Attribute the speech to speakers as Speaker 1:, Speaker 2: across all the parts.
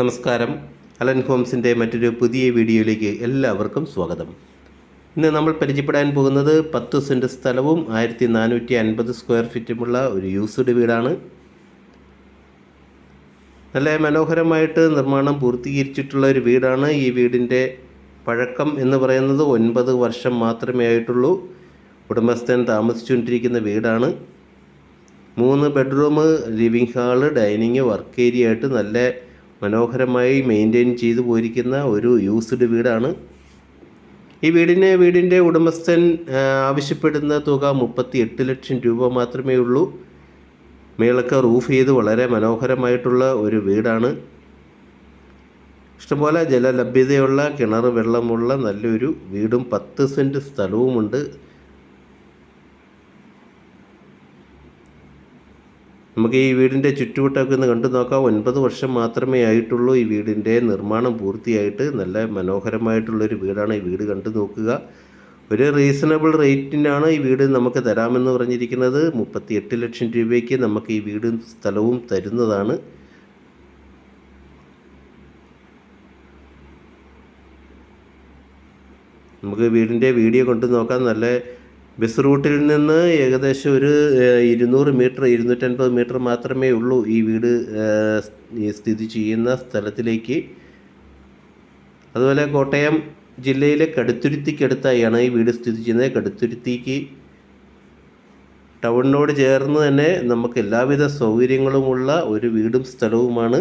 Speaker 1: നമസ്കാരം. അലൻ ഹോംസിന്റെ മറ്റൊരു പുതിയ വീഡിയോയിലേക്ക് എല്ലാവർക്കും സ്വാഗതം. ഇന്ന് നമ്മൾ പരിചയപ്പെടാൻ പോകുന്നത് പത്ത് സെന്റ് സ്ഥലവും ആയിരത്തി നാനൂറ്റി അൻപത് സ്ക്വയർ ഫീറ്റുമുള്ള ഒരു യൂസ്ഡ് വീടാണ്. നല്ല മനോഹരമായിട്ട് നിർമ്മാണം പൂർത്തീകരിച്ചിട്ടുള്ള ഒരു വീടാണ് ഈ വീടിന്റെ പഴക്കം എന്ന് പറയുന്നത്. ഒൻപത് വർഷം മാത്രമേ ആയിട്ടുള്ളൂ. ഉടമസ്ഥൻ താമസിച്ചുകൊണ്ടിരിക്കുന്ന വീടാണ്. മൂന്ന് bedroom living hall dining work area ആയിട്ട് നല്ല മനോഹരമായി മെയിന്റെയിൻ ചെയ്തു പോയിരിക്കുന്ന ഒരു യൂസ്ഡ് വീടാണ്. ഈ വീടിന് വീടിന്റെ ഉടമസ്ഥൻ ആവശ്യപ്പെടുന്ന തുക മുപ്പത്തി എട്ട് ലക്ഷം രൂപ മാത്രമേ ഉള്ളൂ. മേളൊക്കെ റൂഫ് ചെയ്ത് വളരെ മനോഹരമായിട്ടുള്ള ഒരു വീടാണ്. ഇഷ്ടംപോലെ ജലലഭ്യതയുള്ള കിണർ വെള്ളമുള്ള നല്ലൊരു വീടും പത്ത് സെന്റ് സ്ഥലവുമുണ്ട്. നമുക്ക് ഈ വീടിന്റെ ചുറ്റുവട്ടമൊക്കെ ഒന്ന് കണ്ടു നോക്കാം. ഒൻപത് വർഷം മാത്രമേ ആയിട്ടുള്ളൂ ഈ വീടിന്റെ നിർമ്മാണം പൂർത്തിയായിട്ട്. നല്ല മനോഹരമായിട്ടുള്ളൊരു വീടാണ് ഈ വീട് കണ്ടു നോക്കുക. ഒരു റീസണബിൾ റേറ്റിനാണ് ഈ വീട് നമുക്ക് തരാമെന്ന് പറഞ്ഞിരിക്കുന്നത്. മുപ്പത്തി എട്ട് ലക്ഷം രൂപയ്ക്ക് നമുക്ക് ഈ വീടും സ്ഥലവും തരുന്നതാണ്. നമുക്ക് വീടിന്റെ വീഡിയോ കണ്ടു നോക്കാം. നല്ല ബസ് റൂട്ടിൽ നിന്ന് ഏകദേശം ഒരു ഇരുന്നൂറ് മീറ്റർ ഇരുന്നൂറ്റൻപത് മീറ്റർ മാത്രമേ ഉള്ളൂ ഈ വീട് സ്ഥിതി ചെയ്യുന്ന സ്ഥലത്തിലേക്ക്. അതുപോലെ കോട്ടയം ജില്ലയിലെ കടുത്തുരുത്തിക്കടുത്തായാണ് ഈ വീട് സ്ഥിതി ചെയ്യുന്നത്. കടുത്തുരുത്തിക്ക് ടൗണിനോട് ചേർന്ന് തന്നെ നമുക്ക് എല്ലാവിധ സൗകര്യങ്ങളുമുള്ള ഒരു വീടും സ്ഥലവുമാണ്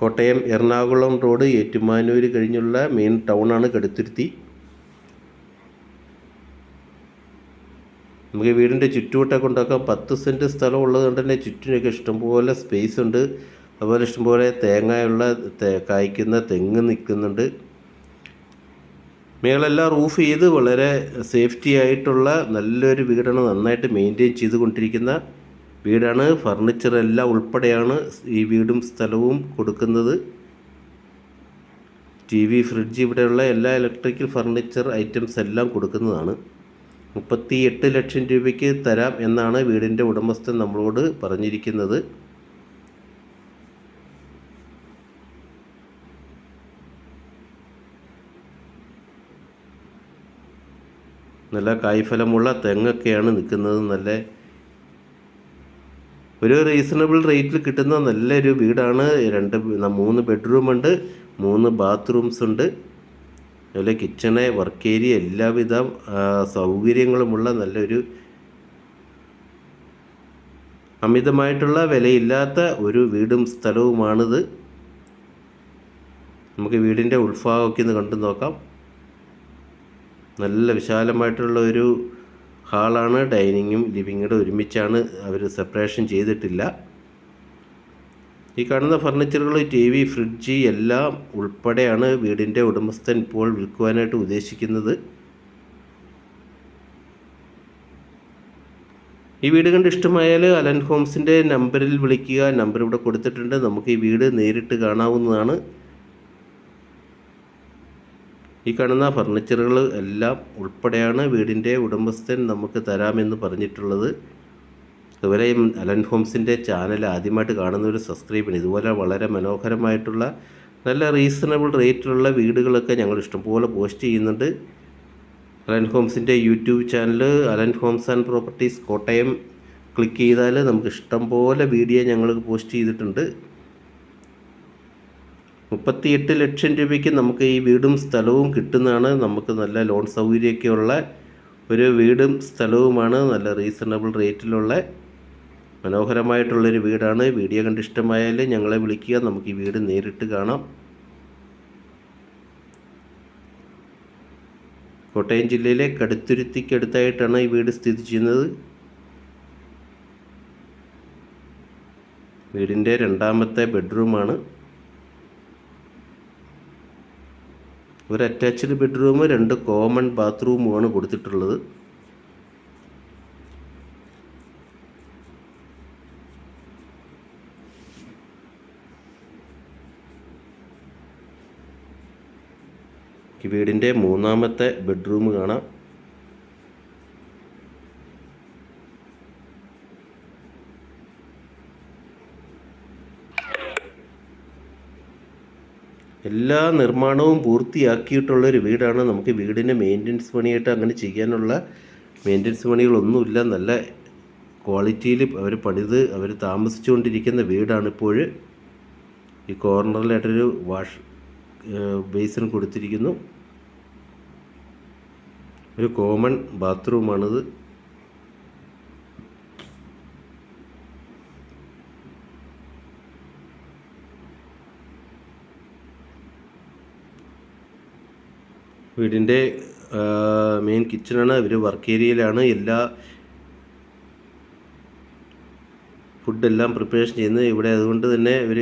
Speaker 1: കോട്ടയം എറണാകുളം റോഡ് ഏറ്റുമാനൂർ കഴിഞ്ഞുള്ള മെയിൻ ടൗണാണ് കടുത്തുരുത്തി. നമുക്ക് വീടിന്റെ ചുറ്റുവട്ടം ഉണ്ടാക്കാം. പത്ത് സെന്റ് സ്ഥലം ഉള്ളത് കൊണ്ട് തന്നെ ചുറ്റിനൊക്കെ ഇഷ്ടംപോലെ സ്പേസ് ഉണ്ട്. അതുപോലെ ഇഷ്ടംപോലെ തേങ്ങയുള്ള കായ്ക്കുന്ന തെങ്ങ് നിൽക്കുന്നുണ്ട്. മേളെല്ലാം റൂഫ് ചെയ്ത് വളരെ സേഫ്റ്റി ആയിട്ടുള്ള നല്ലൊരു വീടാണ് നന്നായിട്ട് മെയിന്റെയിൻ ചെയ്തുകൊണ്ടിരിക്കുന്ന വീടാണ്. ഫർണിച്ചർ എല്ലാം ഉൾപ്പെടെയാണ് ഈ വീടും സ്ഥലവും കൊടുക്കുന്നത്. ടി വി ഫ്രിഡ്ജ് ഇവിടെയുള്ള എല്ലാ ഇലക്ട്രിക്കൽ ഫർണിച്ചർ ഐറ്റംസ് എല്ലാം കൊടുക്കുന്നതാണ്. മുപ്പത്തി എട്ട് ലക്ഷം രൂപയ്ക്ക് തരാം എന്നാണ് വീടിന്റെ ഉടമസ്ഥൻ നമ്മളോട് പറഞ്ഞിരിക്കുന്നത്. നല്ല കായ്ഫലമുള്ള തെങ്ങൊക്കെയാണ് നിൽക്കുന്നത്. നല്ല ഒരു റീസണബിൾ റേറ്റിൽ കിട്ടുന്ന നല്ലൊരു വീടാണ്. രണ്ട് മൂന്ന് ബെഡ്റൂമുണ്ട് മൂന്ന് ബാത്റൂംസ് ഉണ്ട്. അതുപോലെ കിച്ചണ് വർക്ക് ഏരിയ എല്ലാവിധ സൗകര്യങ്ങളുമുള്ള നല്ലൊരു അമിതമായിട്ടുള്ള വിലയില്ലാത്ത ഒരു വീടും സ്ഥലവുമാണിത്. നമുക്ക് വീടിന്റെ ഉൾഭാഗമൊക്കെ ഒന്ന് കണ്ടു നോക്കാം. നല്ല വിശാലമായിട്ടുള്ള ഒരു ഹാളാണ് ഡൈനിങ്ങും ലിവിങ്ങും ഒരുമിച്ചാണ് അവർ സെപ്പറേഷൻ ചെയ്തിട്ടില്ല. ഈ കാണുന്ന ഫർണിച്ചറുകൾ ടി വി ഫ്രിഡ്ജ് എല്ലാം ഉൾപ്പെടെയാണ് വീടിന്റെ ഉടമസ്ഥൻ ഇപ്പോൾ വിൽക്കുവാനായിട്ട് ഉദ്ദേശിക്കുന്നത്. ഈ വീട് കണ്ട് ഇഷ്ടമായാൽ അലൻ ഹോംസിന്റെ നമ്പറിൽ വിളിക്കുക. നമ്പർ ഇവിടെ കൊടുത്തിട്ടുണ്ട്. നമുക്ക് ഈ വീട് നേരിട്ട് കാണാവുന്നതാണ്. ഈ കാണുന്ന ഫർണിച്ചറുകൾ എല്ലാം ഉൾപ്പെടെയാണ് വീടിന്റെ ഉടമസ്ഥൻ നമുക്ക് തരാമെന്ന് പറഞ്ഞിട്ടുള്ളത്. അതുപോലെ അലൻ ഹോംസിന്റെ ചാനൽ ആദ്യമായിട്ട് കാണുന്നവർ സബ്സ്ക്രൈബ് ചെയ്യണം. ഇതുപോലെ വളരെ മനോഹരമായിട്ടുള്ള നല്ല റീസണബിൾ റേറ്റിലുള്ള വീടുകളൊക്കെ ഞങ്ങൾ ഇഷ്ടംപോലെ പോസ്റ്റ് ചെയ്യുന്നുണ്ട്. Alan ഹോംസിന്റെ YouTube channel Alan Homes and Properties Kottayam. Click ചെയ്താൽ നമുക്ക് ഇഷ്ടംപോലെ വീഡിയോ ഞങ്ങൾ പോസ്റ്റ് ചെയ്തിട്ടുണ്ട്. മുപ്പത്തിയെട്ട് ലക്ഷം രൂപയ്ക്ക് നമുക്ക് ഈ വീടും സ്ഥലവും കിട്ടുന്നതാണ്. നമുക്ക് നല്ല ലോൺ സൗകര്യമൊക്കെയുള്ള ഒരു വീടും സ്ഥലവുമാണ്. നല്ല റീസണബിൾ റേറ്റിലുള്ള മനോഹരമായിട്ടുള്ളൊരു വീടാണ്. വീഡിയോ കണ്ട് ഇഷ്ടമായാൽ ഞങ്ങളെ വിളിക്കുക. നമുക്ക് ഈ വീട് നേരിട്ട് കാണാം. കോട്ടയം ജില്ലയിലെ കടുത്തുരുത്തിക്കടുത്തായിട്ടാണ് ഈ വീട് സ്ഥിതി ചെയ്യുന്നത്. വീടിന്റെ രണ്ടാമത്തെ ബെഡ്റൂമാണ്. ഒരു അറ്റാച്ച്ഡ് ബെഡ്റൂം രണ്ട് കോമൺ ബാത്റൂമുമാണ് കൊടുത്തിട്ടുള്ളത്. വീടിന്റെ മൂന്നാമത്തെ ബെഡ്റൂം കാണാം. എല്ലാ നിർമ്മാണവും പൂർത്തിയാക്കിയിട്ടുള്ള ഒരു വീടാണ്. നമുക്ക് വീടിന് മെയിന്റനൻസ് പണിയായിട്ട് അങ്ങനെ ചെയ്യാനുള്ള മെയിന്റനൻസ് പണികളൊന്നുമില്ല. നല്ല ക്വാളിറ്റിയിൽ അവർ പണിത് അവർ താമസിച്ചുകൊണ്ടിരിക്കുന്ന വീടാണ് ഇപ്പോൾ. ഈ കോർണറിലായിട്ടൊരു വാഷ് ബേസിൻ കൊടുത്തിരിക്കുന്നു. ഒരു കോമൺ ബാത്റൂമാണിത്. വീടിന്റെ മെയിൻ കിച്ചണാണ് ഇവർ വർക്ക് ഏരിയയിലാണ് എല്ലാ ഫുഡെല്ലാം പ്രിപ്പറേഷൻ ചെയ്യുന്നത് ഇവിടെ. അതുകൊണ്ട് തന്നെ ഇവർ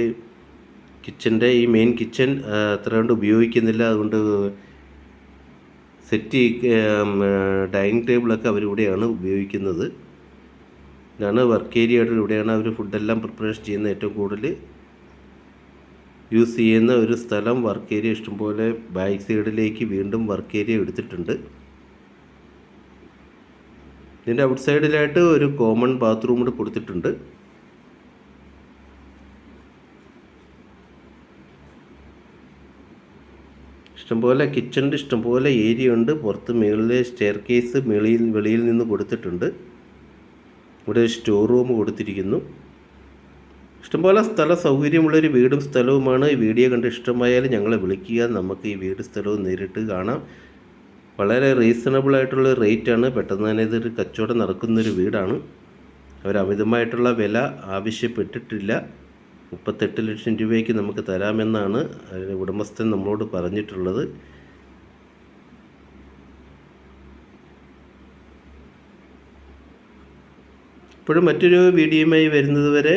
Speaker 1: കിച്ചന്റെ ഈ മെയിൻ കിച്ചൺ അത്ര കൊണ്ട് ഉപയോഗിക്കുന്നില്ല. അതുകൊണ്ട് സെറ്റ് ഡൈനിങ് ടേബിളൊക്കെ അവരിവിടെയാണ് ഉപയോഗിക്കുന്നത്. ഇതാണ് വർക്ക് ഏരിയ ആയിട്ട് ഇവിടെയാണ് അവർ ഫുഡെല്ലാം പ്രിപ്പറേഷൻ ചെയ്യുന്നത് ഏറ്റവും കൂടുതൽ യൂസ് ചെയ്യുന്ന ഒരു സ്ഥലം വർക്ക് ഏരിയ ഇഷ്ടംപോലെ ബാക്ക് സൈഡിലേക്ക് വീണ്ടും വർക്ക് ഏരിയ എടുത്തിട്ടുണ്ട്. ഇതിന്റെ ഔട്ട് സൈഡിലായിട്ട് ഒരു കോമൺ ബാത്റൂം കൂടെ കൊടുത്തിട്ടുണ്ട്. ഇഷ്ടംപോലെ കിച്ചണിന്റെ ഇഷ്ടംപോലെ ഏരിയ ഉണ്ട്. പുറത്ത് മേളിലെ സ്റ്റെയർ കേസ് വെളിയിൽ വെളിയിൽ നിന്ന് കൊടുത്തിട്ടുണ്ട്. ഇവിടെ സ്റ്റോർ റൂം കൊടുത്തിരിക്കുന്നു. ഇഷ്ടംപോലെ സ്ഥല സൗകര്യമുള്ളൊരു വീടും സ്ഥലവുമാണ്. ഈ വീഡിയോ കണ്ട് ഇഷ്ടമായാൽ ഞങ്ങളെ വിളിക്കുക. നമുക്ക് ഈ വീട് സ്ഥലവും നേരിട്ട് കാണാം. വളരെ റീസണബിൾ ആയിട്ടുള്ള റേറ്റാണ്. പെട്ടെന്ന് തന്നെ ഇതൊരു കച്ചവടം നടക്കുന്നൊരു വീടാണ്. അവർ അമിതമായിട്ടുള്ള വില ആവശ്യപ്പെട്ടിട്ടില്ല. മുപ്പത്തെട്ട് ലക്ഷം രൂപയ്ക്ക് നമുക്ക് തരാമെന്നാണ് ഉടമസ്ഥൻ നമ്മളോട് പറഞ്ഞിട്ടുള്ളത്. ഇപ്പോഴും മറ്റൊരു വീഡിയോയുമായി വരുന്നത് വരെ